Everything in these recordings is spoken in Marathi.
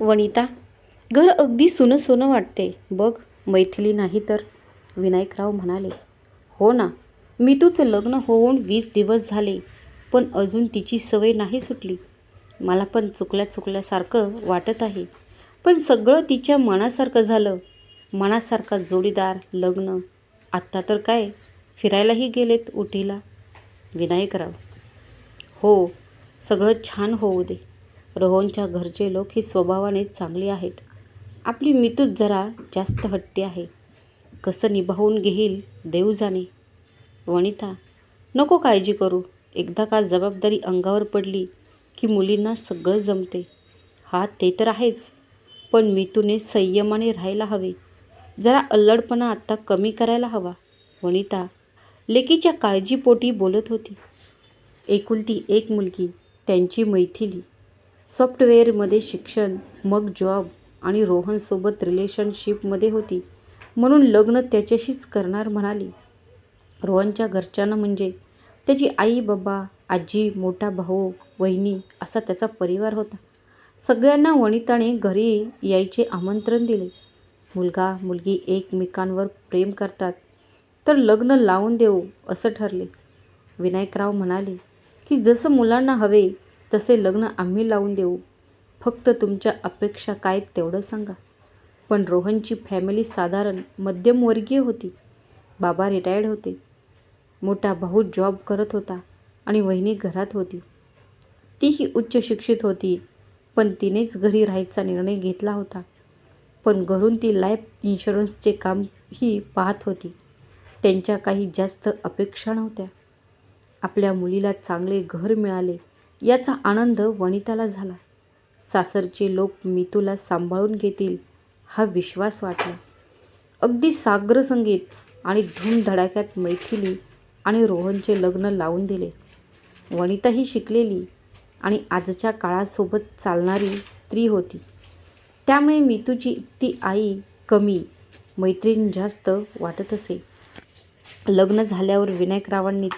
वनिता घर अगदी सुनं सोनं वाटते. बघ मैथिली नाही तर. विनायकराव म्हणाले हो ना मी तुझं लग्न होऊन वीस दिवस झाले पण अजून तिची सवय नाही सुटली. मला पण चुकल्या चुकल्यासारखं वाटत आहे. पण सगळं तिच्या मनासारखं झालं. मनासारखा जोडीदार लग्न. आत्ता तर काय? फिरायलाही गेलेत उटीला. विनायकराव हो सगळं छान होऊ दे. रोहनच्या घरचे लोक ही स्वभावाने चांगली आहेत. आपली मितूच जरा जास्त हट्टी आहे. कसं निभावून घेईल देव जाणे. वनिता नको काळजी करू. एकदा का जबाबदारी अंगावर पडली की मुलींना सगळं जमते. हा ते तर आहेच पण मितूने संयमाने राहायला हवे. जरा अल्लडपणा आत्ता कमी करायला हवा. वनिता लेकीच्या काळजीपोटी बोलत होती. एकुलती एक मुलगी त्यांची मैथिली. सॉफ्टवेअरमध्ये शिक्षण मग जॉब आणि रोहनसोबत रिलेशनशिपमध्ये होती. म्हणून लग्न त्याच्याशीच करणार म्हणाली. रोहनच्या घरच्यांना म्हणजे त्याची आई बाबा आजी मोठा भाऊ वहिनी असा त्याचा परिवार होता. सगळ्यांना वनिताने घरी यायचे आमंत्रण दिले. मुलगा मुलगी एकमेकांवर प्रेम करतात तर लग्न लावून देऊ असं ठरले. विनायकराव म्हणाले की जसं मुलांना हवे तसे लग्न आम्ही लावून देऊ. फक्त तुमच्या अपेक्षा काय तेवढं सांगा. पण रोहनची फॅमिली साधारण मध्यमवर्गीय होती. बाबा रिटायर्ड होते. मोठा भाऊ जॉब करत होता आणि वहिनी घरात होती. तीही उच्च शिक्षित होती पण तिनेच घरी राहायचा निर्णय घेतला होता. पण घरून ती लाईफ इन्शुरन्सचे कामही पाहत होती. त्यांच्या काही जास्त अपेक्षा नव्हत्या. आपल्या मुलीला चांगले घर मिळाले. याचा आनंद वनिताला झाला. सासरचे लोक मितूला सांभाळून घेतील हा विश्वास वाटला. अगदी साग्र संगीत आणि धूमधडाक्यात मैथिली आणि रोहनचे लग्न लावून दिले. वनिता ही शिकलेली आणि आजच्या काळासोबत चालणारी स्त्री होती. त्यामुळे मितूची ती आई कमी मैत्रीण जास्त वाटत असे. लग्न झाल्यावर विनायकरावांनीच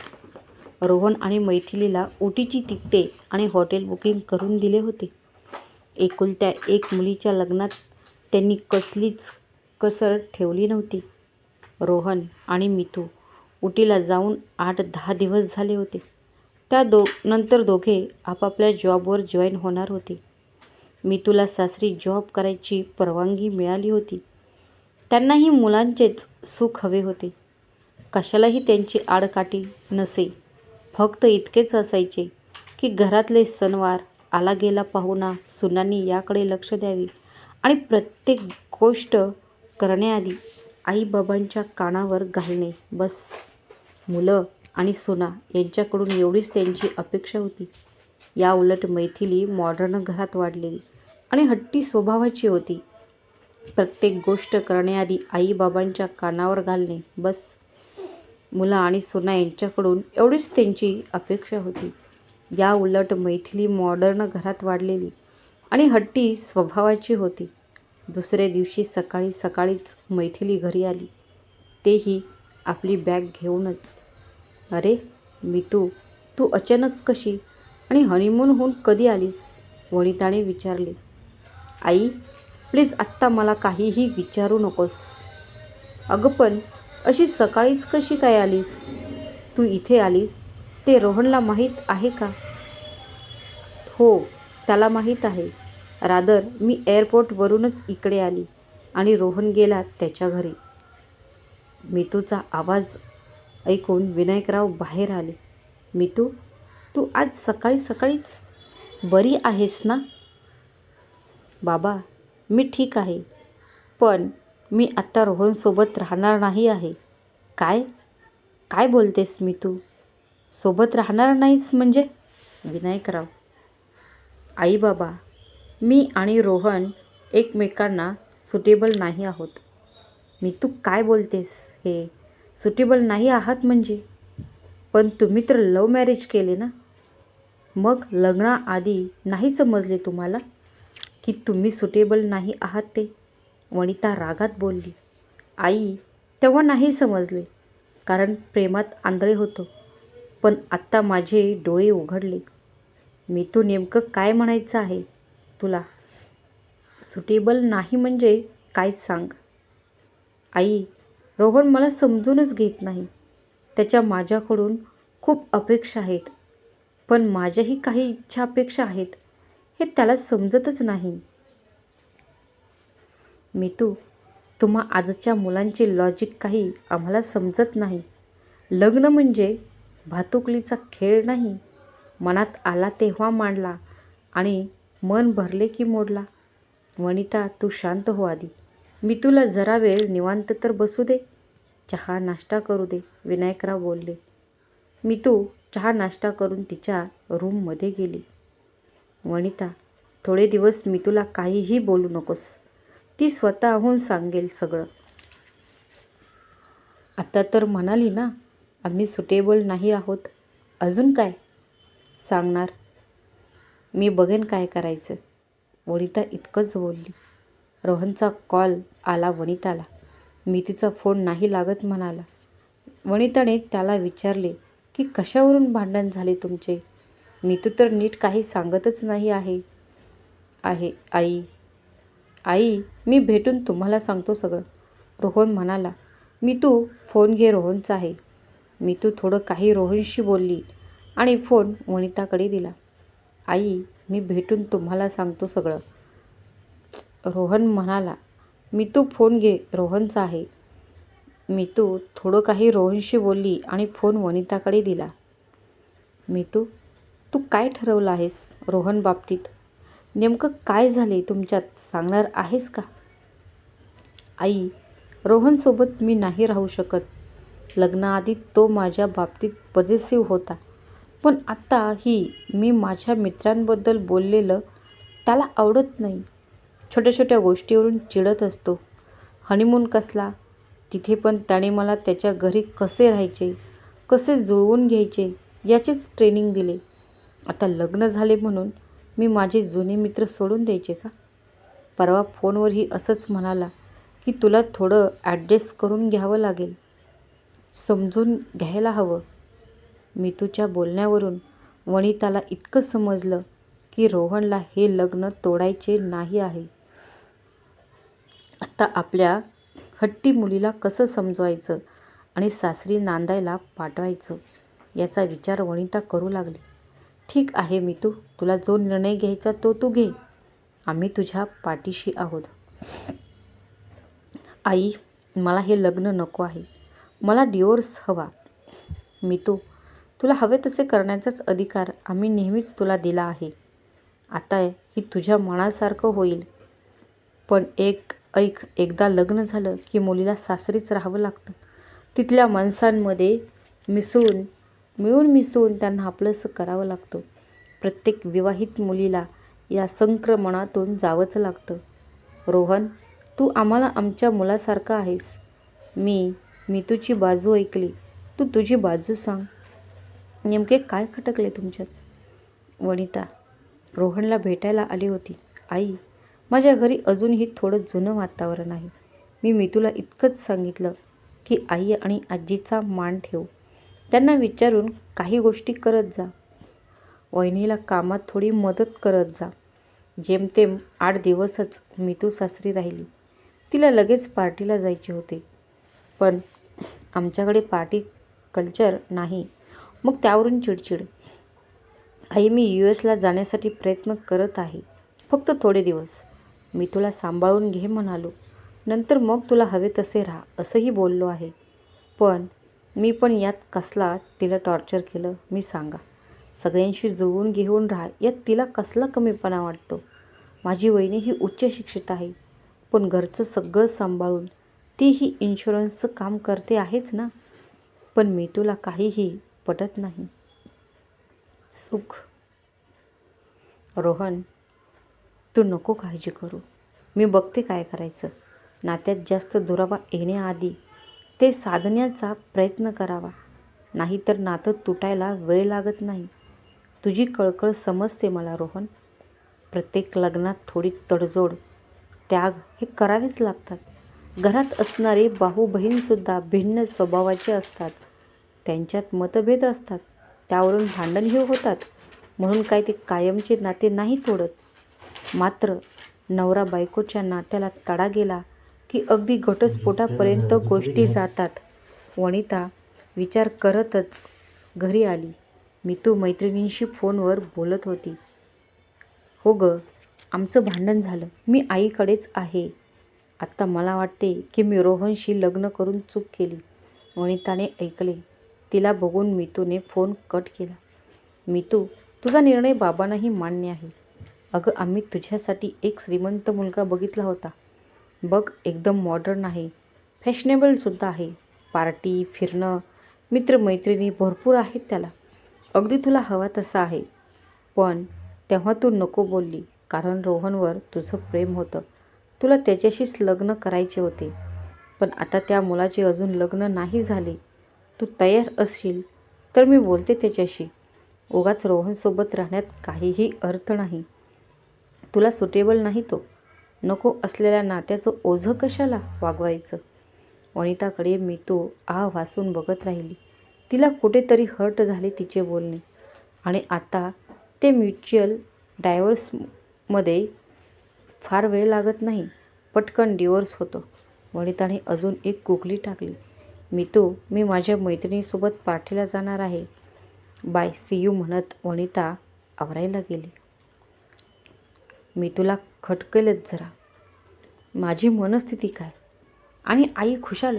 रोहन आणि मैथिलीला ओटीची तिकटे आणि हॉटेल बुकिंग करून दिले होते. एकुलत्या एक मुलीच्या लग्नात त्यांनी कसलीच कसर ठेवली नव्हती. रोहन आणि मितू उटीला जाऊन आठ दहा दिवस झाले होते. त्या दो नंतर दोघे आपापल्या जॉबवर जॉईन होणार होते. मितूला सासरी जॉब करायची परवानगी मिळाली होती. त्यांनाही मुलांचेच सुख हवे होते. कशालाही त्यांची आडकाठी नसे. फक्त इतकेच असायचे की घरातले सणवार आला गेला पाहुणा सुनांनी याकडे लक्ष द्यावे आणि प्रत्येक गोष्ट करण्याआधी आईबाबांच्या कानावर घालणे. बस. मुलं आणि सुना यांच्याकडून एवढीच त्यांची अपेक्षा होती. या उलट मैथिली मॉडर्न घरात वाढलेली आणि हट्टी स्वभावाची होती. प्रत्येक गोष्ट करण्याआधी आईबाबांच्या कानावर घालणे. बस. मुलं आणि सुना यांच्याकडून एवढीच त्यांची अपेक्षा होती. या उलट मैथिली मॉडर्न घरात वाढलेली आणि हट्टी स्वभावाची होती. दुसऱ्या दिवशी सकाळी सकाळीच मैथिली घरी आली. तेही आपली बॅग घेऊनच. अरे मितू तू अचानक कशी आणि हनीमूनहून कधी आलीस? वनिताने विचारले. आई प्लीज आत्ता मला काहीही विचारू नकोस. अगं पण अशी सकाळीच कशी काय आलीस? तू इथे आलीस? ते रोहनला माहीत आहे का? हो त्याला माहीत आहे. रादर मी एअरपोर्टवरूनच इकडे आली आणि रोहन गेला त्याच्या घरी. मितूचा आवाज ऐकून विनायकराव बाहेर आले. मितू तू आज सकाळी सकाळीच बरी आहेस ना? बाबा मी ठीक आहे. पण मी आत्ता रोहनसोबत राहणार नाही आहे. काय? काय बोलतेस मी तू? सोबत राहणार नाहीस म्हणजे? विनायकराव. आई बाबा मी आणि रोहन एकमेकांना सुटेबल नाही आहोत. मी तू काय बोलतेस हे? सुटेबल नाही आहात म्हणजे? पण तुम्ही तर लव मॅरेज केले ना? मग लग्नाआधी नाही समजले तुम्हाला की तुम्ही सुटेबल नाही आहात ते? वनिता रागात बोलली आई तेव्हा नाही समजले. कारण प्रेमात आंधळे होतो. पण आत्ता माझे डोळे उघडले. मी तू नेमकं काय म्हणायचं आहे? तुला सुटेबल नाही म्हणजे काय सांग? आई रोहन मला समजूनच घेत नाही. त्याच्या माझ्याकडून खूप अपेक्षा आहेत. पण माझ्याही काही इच्छा अपेक्षा आहेत. हे त्याला समजतच नाही. मी तू. तुम्हा आजच्या मुलांचे लॉजिक काही आम्हाला समजत नाही. लग्न म्हणजे भातुकलीचा खेळ नाही. मनात आला तेव्हा मांडला आणि मन भरले की मोडला. वनिता तू शांत हो आधी. मी तुला जरा वेळ निवांत तर बसू दे. चहा नाश्ता करू दे विनायकराव बोलले. मी तू चहा नाश्ता करून तिच्या रूममध्ये गेली. वनिता थोडे दिवस मी तुला काहीही बोलू नकोस. ती स्वतःहून सांगेल सगळं. आता तर म्हणाली ना आम्ही सुटेबल नाही आहोत. अजून काय? सांगणार. मी बघेन काय करायचं. वनिता इतकंच बोलली. रोहनचा कॉल आला वनिताला. मी तिचा फोन नाही लागत म्हणाला. वनिताने त्याला विचारले की कशावरून भांडण झाले तुमचे? मी तू तर नीट काही सांगतच नाही आहे. आहे आई. आई मी भेटून तुम्हाला सांगतो सगळं. रोहन म्हणाला मी तू फोन घे रोहनचा आहे. मी तू थोडं काही रोहनशी बोलली आणि फोन वनिताकडे दिला. आई मी भेटून तुम्हाला सांगतो सगळं. रोहन म्हणाला मी तू फोन घे रोहनचा आहे. मी तू थोडं काही रोहनशी बोलली आणि फोन वनिताकडे दिला. मी तू तू काय ठरवलं आहेस रोहन बाबतीत? नेमकं काय झाले तुमच्यात सांगणार आहेस का? आई रोहनसोबत मी नाही राहू शकत. लग्नाआधी तो माझ्या बाबतीत पॉझिटिव्ह होता. पण आत्ता ही मी माझ्या मित्रांबद्दल बोललेलं त्याला आवडत नाही. छोट्या छोट्या गोष्टीवरून चिडत असतो. हनीमून कसला? तिथे पण त्याने मला त्याच्या घरी कसे राहायचे? कसे जुळवून घ्यायचे? याचेच ट्रेनिंग दिले. आता लग्न झाले म्हणून मी माझे जुने मित्र सोडून द्यायचे का? परवा फोनवरही असंच म्हणाला की तुला थोडं ॲडजस्ट करून घ्यावं लागेल. समजून घ्यायला हवं. मी तुझ्या बोलण्यावरून वनिताला इतकं समजलं की रोहनला हे लग्न तोडायचे नाही आहे. आता आपल्या हट्टी मुलीला कसं समजवायचं आणि सासरी नांदायला पाठवायचं याचा विचार वनिता करू लागली. ठीक आहे मी तू तुला जो निर्णय घ्यायचा तो तू घे. आम्ही तुझ्या पाठीशी आहोत. आई मला हे लग्न नको आहे. मला डिओर्स हवा. मी तू तुला हवे तसे करण्याचाच अधिकार आम्ही नेहमीच तुला दिला आहे. आता ही तुझ्या मनासारखं होईल. पण एक ऐक एकदा लग्न झालं की मुलीला सासरीच राहावं लागतं. तिथल्या माणसांमध्ये मिसळून मिळून मिसळून त्यांना आपलंसं करावं लागतं. प्रत्येक विवाहित मुलीला या संक्रमणातून जावंच लागतं. रोहन तू आम्हाला आमच्या मुलासारखा आहेस. मी मी तुझी बाजू ऐकली. तू तुझी बाजू सांग. नेमके काय खटकले तुमच्यात? वनिता रोहनला भेटायला आली होती. आई माझ्या घरी अजूनही थोडं जुनं वातावरण आहे. मी मितूला इतकंच सांगितलं की आई आणि आजीचा मान ठेव. त्यांना विचारून काही गोष्टी करत जा. वहिनीला कामात थोडी मदत करत जा. जेमतेम आठ दिवसच मी तू सासरी राहिली. तिला लगेच पार्टीला जायचे होते. पण आमच्याकडे पार्टी कल्चर नाही. मग त्यावरून चिडचिड. आई मी यू एसला जाण्यासाठी प्रयत्न करत आहे. फक्त थोडे दिवस. मी तुला सांभाळून घे म्हणालो. नंतर मग तुला हवे तसे राहा असंही बोललो आहे. पण मी पण यात कसला तिला टॉर्चर केलं मी सांगा. सगळ्यांशी जुळवून घेऊन राहा यात तिला कसला कमीपणा वाटतो? माझी वहिनी ही उच्च शिक्षित आहे पण घरचं सगळं सांभाळून ती ही इन्शुरन्सचं काम करते आहेच ना? पण मी तुला काहीही पटत नाही. सुख. रोहन तू नको काळजी करू. मी बघते काय करायचं. नात्यात जास्त दुरावा येण्याआधी ते साधण्याचा प्रयत्न करावा. नाहीतर नातं तुटायला वेळ लागत नाही. तुझी कळकळ समजते मला रोहन. प्रत्येक लग्नात थोडी तडजोड त्याग हे करावेच लागतात. घरात असणारे भाऊ बहीणसुद्धा भिन्न स्वभावाचे असतात. त्यांच्यात मतभेद असतात. त्यावरून भांडणही होतात. म्हणून काय ते कायमचे नाते नाही तोडत. मात्र नवरा बायकोच्या नात्याला तडा गेला की अगदी घटस्फोटापर्यंत गोष्टी जातात. वनिता विचार करतच घरी आली. मितू मैत्रिणींशी फोनवर बोलत होती. हो ग आमचं भांडण झालं. मी आईकडेच आहे. आत्ता मला वाटते की मी रोहनशी लग्न करून चूक केली. वनिताने ऐकले. तिला बघून मितूने फोन कट केला. मितू तुझा निर्णय बाबांनाही मान्य आहे. अगं आम्ही तुझ्यासाठी एक श्रीमंत मुलगा बघितला होता. बघ एकदम मॉडर्न आहे. फॅशनेबलसुद्धा आहे. पार्टी फिरणं मित्रमैत्रिणी भरपूर आहेत त्याला. अगदी तुला हवा तसा आहे. पण तेव्हा तू नको बोलली कारण रोहनवर तुझं प्रेम होतं. तुला त्याच्याशीच लग्न करायचे होते. पण आता त्या मुलाचे अजून लग्न नाही झाले. तू तयार असशील तर मी बोलते त्याच्याशी. उगाच रोहनसोबत राहण्यात काहीही अर्थ नाही. तुला सुटेबल नाही तो. नको असलेल्या नात्याचं ओझं कशाला वागवायचं? वनिताकडे मी तो आ वासून बघत राहिली. तिला कुठेतरी हर्ट झाले तिचे बोलणे. आणि आता ते म्युच्युअल डायव्हर्समध्ये फार वेळ लागत नाही. पटकन डिवोर्स होतो. वनिताने अजून एक कुकली टाकली. मी तो मी माझ्या मैत्रिणीसोबत पार्टीला जाणार आहे. बाय सी यू म्हणत वनिता आवरायला गेली. मी तुला खटकेलच जरा. माझी मनस्थिती काय? आणि आई खुशाल?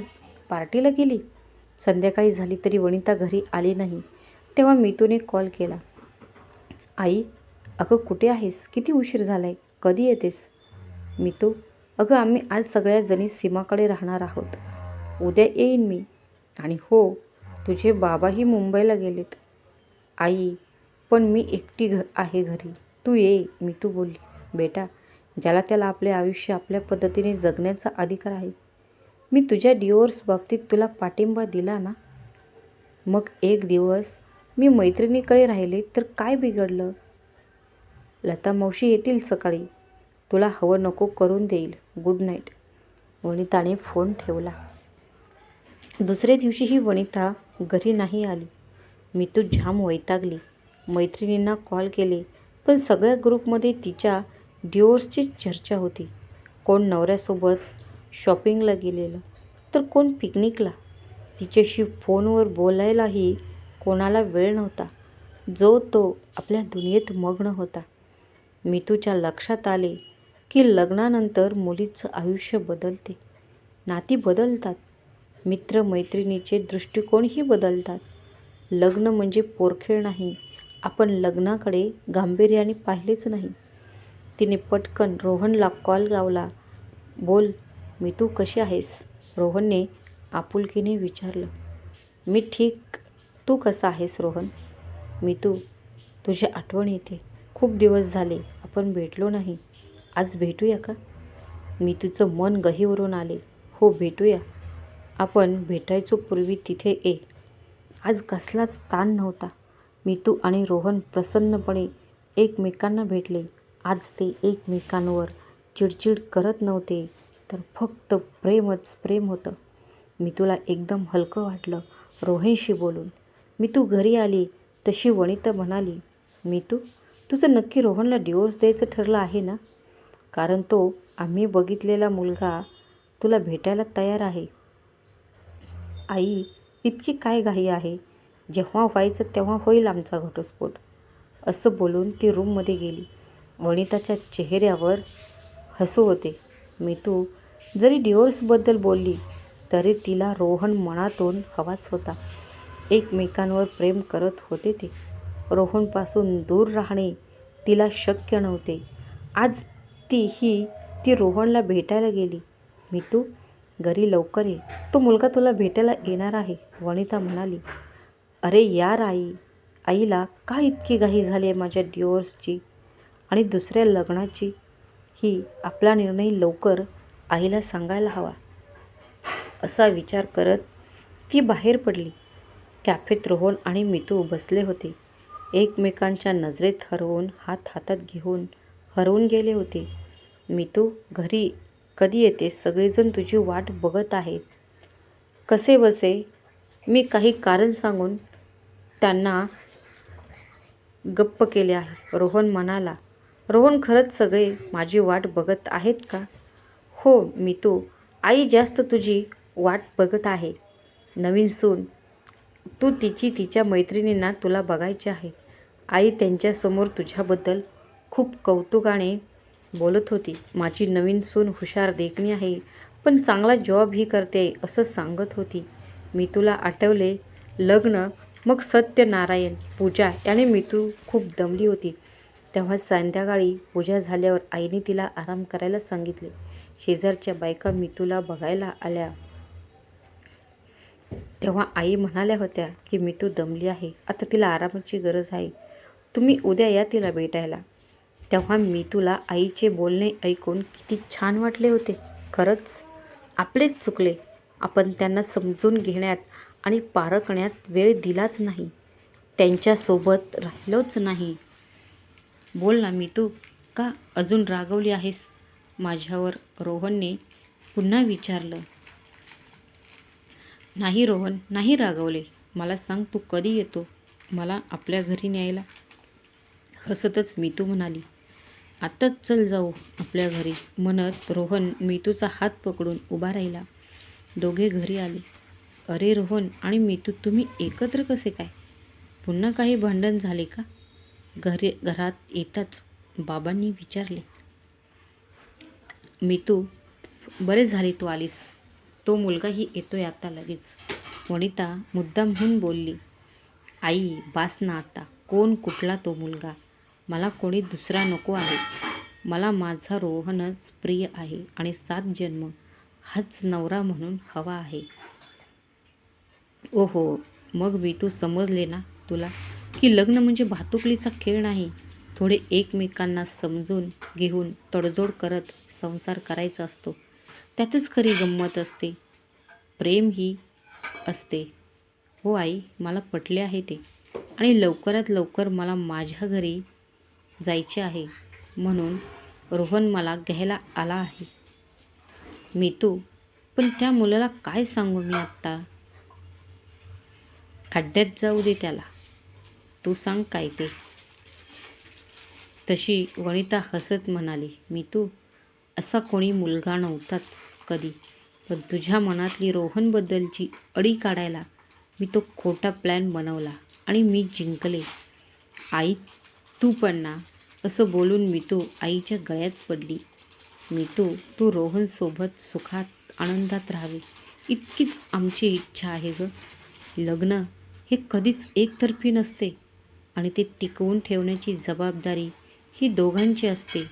पार्टीला गेली? संध्याकाळी झाली तरी वनिता घरी आली नाही. तेव्हा मितूने कॉल केला. आई अगं कुठे आहेस? किती उशीर झाला आहे कधी येतेस? मितू अगं आम्ही आज सगळ्या जणी सीमाकडे राहणार आहोत. उद्या येईन मी. आणि हो तुझे बाबाही मुंबईला गेलेत. आई पण मी एकटी घ आहे घरी. तू ये मी तू बोलली. बेटा ज्याला त्याला आपले आयुष्य आपल्या पद्धतीने जगण्याचा अधिकार आहे. मी तुझ्या डिओर्स बाबतीत तुला पाठिंबा दिला ना? मग एक दिवस मी मैत्रिणीकडे राहिले तर काय बिघडलं? लता मावशी येतील सकाळी. तुला हवं नको करून देईल. गुड नाईट वनिताने फोन ठेवला. दुसऱ्या दिवशीही वनिता घरी नाही आली. मी तू जाम वैतागली. मैत्रिणींना कॉल केले पण सगळ्या ग्रुपमध्ये तिच्या डिओर्सचीच चर्चा होती. कोण नवऱ्यासोबत शॉपिंगला गेलेलं? तर कोण पिकनिकला? तिच्याशी फोनवर बोलायलाही कोणाला वेळ नव्हता. जो तो आपल्या दुनियेत मग्न होता. मितूच्या लक्षात आले की लग्नानंतर मुलीचं आयुष्य बदलते. नाती बदलतात. मित्रमैत्रिणीचे दृष्टिकोनही बदलतात. लग्न म्हणजे पोरखेळ नाही. आपण लग्नाकडे गांभीर्याने पाहिलेच नाही. तिने पटकन रोहनला कॉल लावला. बोल मी तू कशी आहेस? रोहनने आपुलकीने विचारलं. मी ठीक. तू कसा आहेस रोहन? मी तू. तुझी आठवण येते. खूप दिवस झाले आपण भेटलो नाही. आज भेटूया का? मी तुझं मन गहीवरून आले. हो भेटूया. आपण भेटायचो पूर्वी तिथे ये. आज कसलाच ताण नव्हता. मी तू आणि रोहन प्रसन्नपणे एकमेकांना भेटले. आज ते एकमेकांवर चिडचिड करत नव्हते तर फक्त प्रेमच प्रेम होतं. मी तुला एकदम हलकं वाटलं रोहिणशी बोलून. मी तू घरी आली तशी वणिता म्हणाली मी तू? तुझं नक्की रोहनला डिवोर्स द्यायचं ठरलं आहे ना? कारण तो आम्ही बघितलेला मुलगा तुला भेटायला तयार आहे. आई इतकी काय घाई आहे? जेव्हा व्हायचं तेव्हा होईल आमचा घटस्फोट असं बोलून ती रूममध्ये गेली. वनिताच्या चेहऱ्यावर हसू होते. मी तू जरी डिवोर्सबद्दल बोलली तरी तिला रोहन मनातून हवाच होता. एकमेकांवर प्रेम करत होते ते. रोहनपासून दूर राहणे तिला शक्य नव्हते. आज ती ही ती रोहनला भेटायला गेली. मी तू घरी लवकर ये. तो मुलगा तुला भेटायला येणार आहे वनिता म्हणाली. अरे यार आई आईला का इतकी घाई झाली आहे माझ्या डिवोर्सची आणि दुसऱ्या लग्नाची ही आपला निर्णय लवकर आईला सांगायला हवा असा विचार करत ती बाहेर पडली. कॅफेत रोहन आणि मितू बसले होते. एकमेकांच्या नजरेत हरवून हात हातात घेऊन हरवून गेले होते. मितू घरी कधी येते? सगळेजण तुझी वाट बघत आहेत. कसे बसे? मी काही कारण सांगून त्यांना गप्प केले आहे रोहन म्हणाला. रोहन खरंच सगळे माझी वाट बघत आहेत का? हो मी तू. आई जास्त तुझी वाट बघत आहे. नवीन सून. तू तिची तिच्या मैत्रिणींना तुला बघायचे आहे. आई त्यांच्यासमोर तुझ्याबद्दल खूप कौतुकाने बोलत होती. माझी नवीन सून हुशार देखणी आहे पण चांगला जॉबही करते असं सांगत होती. मी तुला आठवले लग्न मग सत्यनारायण पूजा याने मी तू खूप दमली होती. तेव्हा संध्याकाळी पूजा झाल्यावर आईने तिला आराम करायला सांगितले. शेजारच्या बायका मितूला बघायला आल्या. तेव्हा आई म्हणाल्या होत्या की मितू दमली आहे. आता तिला आरामाची गरज आहे. तुम्ही उद्या या तिला भेटायला. तेव्हा मितूला आईचे बोलणे ऐकून किती छान वाटले होते. खरंच आपलेच चुकले. आपण त्यांना समजून घेण्यात आणि पारखण्यात वेळ दिलाच नाही. त्यांच्यासोबत राहिलोच नाही. बोल ना मी तू का अजून रागवली आहेस? माझ्यावर रोहनने पुन्हा विचारलं. नाही रोहन नाही रागवले. मला सांग तू कधी येतो? मला आपल्या घरी न्यायला. हसतच मीतू म्हणाली. आत्ताच चल जाऊ आपल्या घरी. म्हणत रोहन मीतूचा हात पकडून उभा राहिला. दोघे घरी आले. अरे रोहन आणि मीतू तुम्ही एकत्र कसे काय? पुन्हा काही भांडण झाले का? घरी घरात येताच बाबांनी विचारले मीतू बरे झाले तू आलीस. तो मुलगाही येतोय आता लगेच. वनिता मुद्दाम म्हणून बोलली आई बास ना आता. कोण कुठला तो मुलगा? मला कोणी दुसरा नको आहे. मला माझा रोहनच प्रिय आहे आणि सात जन्म. हाच नवरा म्हणून हवा आहे. ओहो मग मी तू समजले ना तुला? की लग्न म्हणजे भातुकलीचा खेळ नाही. थोडे एकमेकांना समजून घेऊन तडजोड करत संसार करायचा असतो. त्यातच खरी गंमत असते. प्रेम ही असते. हो आई मला पटले आहे ते. आणि लवकरात लवकर मला माझ्या घरी जायचे आहे. म्हणून रोहन मला घ्यायला आला आहे. मी तू पण त्या मुलाला काय सांगू मी आत्ता? खड्ड्यात जाऊ दे त्याला. तू सांग काय ते. तशी वनिता हसत म्हणाली मी तू असा कोणी मुलगा नव्हताच कधी पण तुझ्या मनातली रोहनबद्दलची अडी काढायला मी तो खोटा प्लॅन बनवला आणि मी जिंकले. आई तू पण ना असं बोलून मी तू आईच्या गळ्यात पडली. मी तू तू रोहनसोबत सुखात आनंदात राहावे. इतकीच आमची इच्छा आहे ग. लग्न हे कधीच एकतर्फी नसते. आणि ते टिकवून ठेवण्याची जबाबदारी ही दोघांची असते.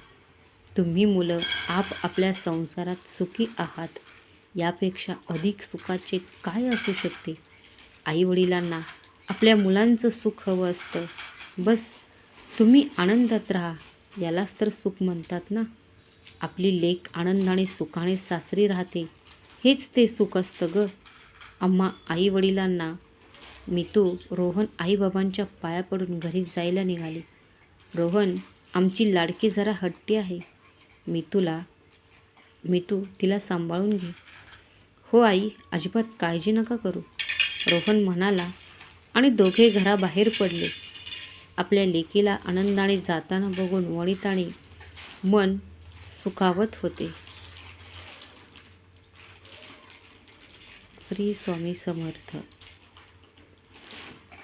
तुम्ही मुलं आप आपल्या संसारात सुखी आहात. यापेक्षा अधिक सुखाचे काय असू शकते? आईवडिलांना आपल्या मुलांचं सुख हवं असतं. बस तुम्ही आनंदात राहा. यालाच तर सुख म्हणतात ना? आपली लेक आनंदाने सुखाने सासरी राहते. हेच ते सुख असतं ग. आम्हा आईवडिलांना मी तू रोहन आईबाबांच्या पाया पडून घरी जायला निघाली. रोहन आमची लाडकी जरा हट्टी आहे. मी तुला मी तू तिला सांभाळून घे. हो आई अजिबात काळजी नका करू. रोहन म्हणाला आणि दोघे घराबाहेर पडले. आपल्या लेकीला आनंदाने जाताना बघून वणिताने मन सुखावत होते. श्री स्वामी समर्थ.